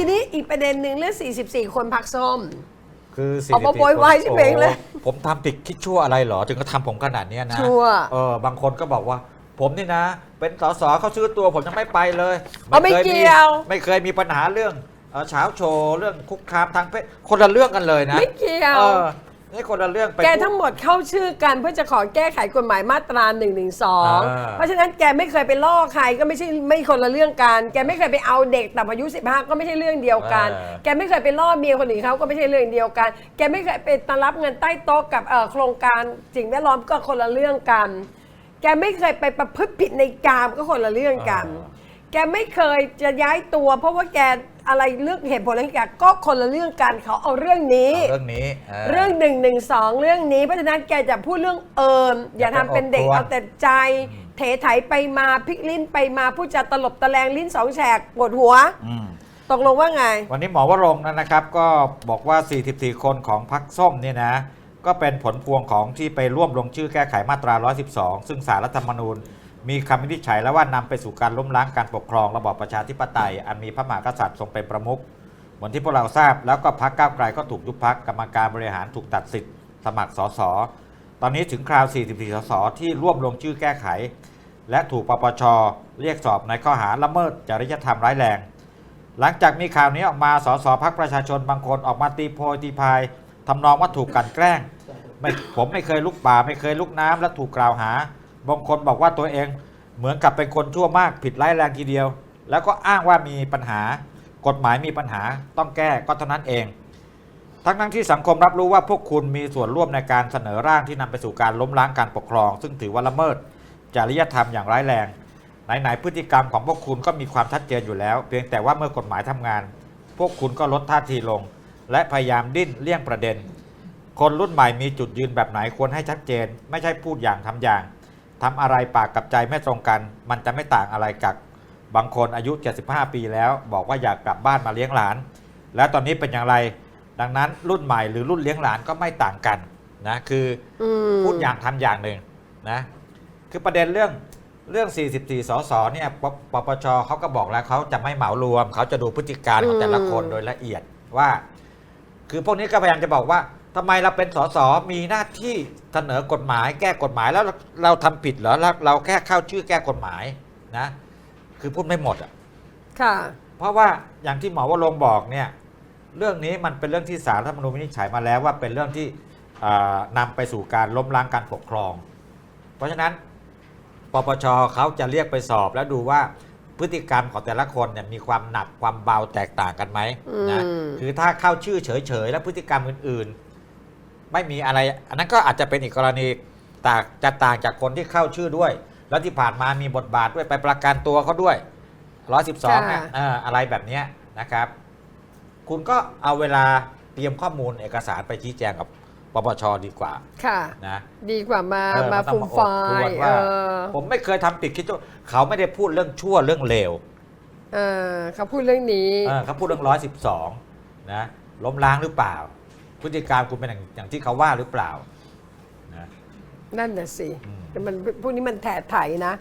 ทีนี้อีกประเด็นหนึ่งเรื่อง 44 คนพักส้ม คือออกมา44โวยวายคนใช่ไหมเลยโอ้ผมทำผิดคิดชั่วอะไรเหรอ ถึงก็ทำผมขนาดเนี้ยนะชั่วเออบางคนก็บอกว่า ผมนี่นะ เป็นสสเขาซื้อตัวผมยังไม่ไปเลยเอาไม่คเกี่ยว ไม่เคยมีปัญหาเรื่องเอ่อเช้าโชว์เรื่องคุกคามทางเพศคนละเรื่องกันเลยนะไม่เกี่ยว เออ นี่คนละเรื่องไป แกพูดทั้งหมดเข้าชื่อกันเพื่อจะขอแก้ไขกฎหมายมาตรา1นึอ่าเพราะฉะนั้นแกไม่เคยไปล่อใครก็ไม่ใช่ไม่คนละเรื่องกัน แกไม่เคยไปเอาเด็กต่ำอายุ 15 ก็ไม่ใช่เรื่องเดียวกัน แกไม่เคยไปล่อเมียคนอื่นเขาก็ไม่ใช่เรื่องเดียวกัน แกไม่เคยไปตรับเงินใต้โต๊ะกับเอ่อโครงการสิ่งแวดล้อมก็คนละเรื่องกัน แกไม่เคยไปประพฤติผิดในกามก็คนละเรื่องกัน แกไม่เคยจะย้ายตัว เพราะว่าแก อะไรเรื่องเหตุผลอะไรแกก็คนละเรื่องกันเขาเอาเรื่องนี้เอาเรื่องนี้เรื่องหนึ่งหนึ่งสองเรื่องนี้เพราะฉะนั้นแกจะพูดเรื่องเอิมอย่าทำเป็นเด็กอย่าไปออกเอาแต่ใจ เถไถไปมาพลิกลิ้นไปมาพูดจาตลบตะแลงลิ้นสองแฉกปวดหัวอืม ตกลงว่าไง วันนี้หมอวรงค์นะครับ ก็บอกว่า 44 คนของพรรคส้มเนี่ยนะ ก็เป็นผลพวงของที่ไปร่วมลงชื่อแก้ไขมาตรา 112 ซึ่งสารรัฐธรรมนูญ มีคำวินิจฉัยแล้วว่านำไปสู่การล้มล้างการปกครองระบอบประชาธิปไตย อันมีพระมหากษัตริย์ทรงเป็นประมุขเหมือนที่พวกเราทราบแล้วก็พรรคก้าวไกลก็ถูกยุบพรรคกรรมการบริหารถูกตัดสิทธิ์สมัครสสตอนนี้ถึงคราว 44 สสที่ร่วมลงชื่อแก้ไข และถูกปปชเรียกสอบในข้อหาละเมิดจริยธรรมร้ายแรง หลังจากมีข่าวนี้ออกมาสสพักประชาชนบางคนออกมาตีโพยตีพายทำนองว่าถูกกลันแกล้งไม่ผมไม่เคยลุกป่าไม่เคยลุกน้ำและถูกกล่าวหา บางคนบอกว่าตัวเองเหมือนกับเป็นคนชั่วมากผิดร้ายแรงทีเดียว แล้วก็อ้างว่ามีปัญหากฎหมายมีปัญหาต้องแก้ก็เท่านั้นเอง ทั้งทั้งที่สังคมรับรู้ว่าพวกคุณมีส่วนร่วมในการเสนอร่างที่นำไปสู่การล้มล้างการปกครอง ซึ่งถือว่าละเมิดจริยธรรมอย่างร้ายแรงไหนๆพฤติกรรมของพวกคุณก็มีความชัดเจนอยู่แล้ว เพียงแต่ว่าเมื่อกฎหมายทำงาน พวกคุณก็ลดท่าทีลง และพยายามดิ้นเลี่ยงประเด็น คนรุ่นใหม่มีจุดยืนแบบไหนควรให้ชัดเจน ไม่ใช่พูดอย่างทำอย่าง ทำอะไรปากกับใจไม่ตรงกัน มันจะไม่ต่างอะไรกับบางคนอายุ 75 ปีแล้ว บอกว่าอยากกลับบ้านมาเลี้ยงหลาน แล้วตอนนี้เป็นอย่างไร ดังนั้นรุ่นใหม่หรือรุ่นเลี้ยงหลานก็ไม่ต่างกันนะคืออืมพูดอย่างทำอย่างหนึ่งนะคือประเด็นเรื่องเรื่อง 44 สส เนี่ยปปปชเขาก็บอกแล้วเขาจะไม่เหมารวม เขาจะดูพฤติการของแต่ละคนอืมโดยละเอียดว่า คือพวกนี้ก็พยายามจะบอกว่า ทำไมเราเป็นสสมีหน้าที่เสนอกฎหมาย แก้กฎหมายแล้วเราเราทำผิดเหรอเราเราแค่เข้าชื่อแก้กฎหมายนะ คือพูดไม่หมดอะค่ะ เพราะว่าอย่างที่หมอวรงค์บอกเนี่ย เรื่องนี้มันเป็นเรื่องที่สารรัฐธรรมนูญวินิจฉัยมาแล้วว่าเป็นเรื่องที่อ่านำไปสู่การล้มล้างการปกครอง เพราะฉะนั้นปปชเขาจะเรียกไปสอบแล้วดูว่าพฤติกรรมของแต่ละคนเนี่ยมีความหนักความเบาแตกต่างกันไหมนะอืม คือถ้าเข้าชื่อเฉยๆ แล้วพฤติกรรมอื่นๆ ไม่มีอะไร อันนั้นก็อาจจะเป็นอีกกรณีต่างจะต่างจากคนที่เข้าชื่อด้วย แล้วที่ผ่านมามีบทบาทด้วยไปประกันตัวเขาด้วย112เนี่ยค่ะเอ่ออะไรแบบเนี้ยนะครับ คุณก็เอาเวลาเตรียมข้อมูลเอกสารไปชี้แจงกับปปชดีกว่า ค่ะนะดีกว่ามาเออมาต้อฟูงมมาไฟอดทวนเอว่าอผมไม่เคยทำผิดคิดชั่วเขาไม่ได้พูดเรื่องชั่วเรื่องเลวเออเขาพูดเรื่องนี้เออเขาพูดเรื่องร้อยสิบสองนะล้มล้างหรือเปล่า พฤติการคุณเป็นอย่างอย่างที่เขาว่าหรือเปล่านะ นั่นน่ะสิอืมแต่มันพวกนี้มันแถไถนะ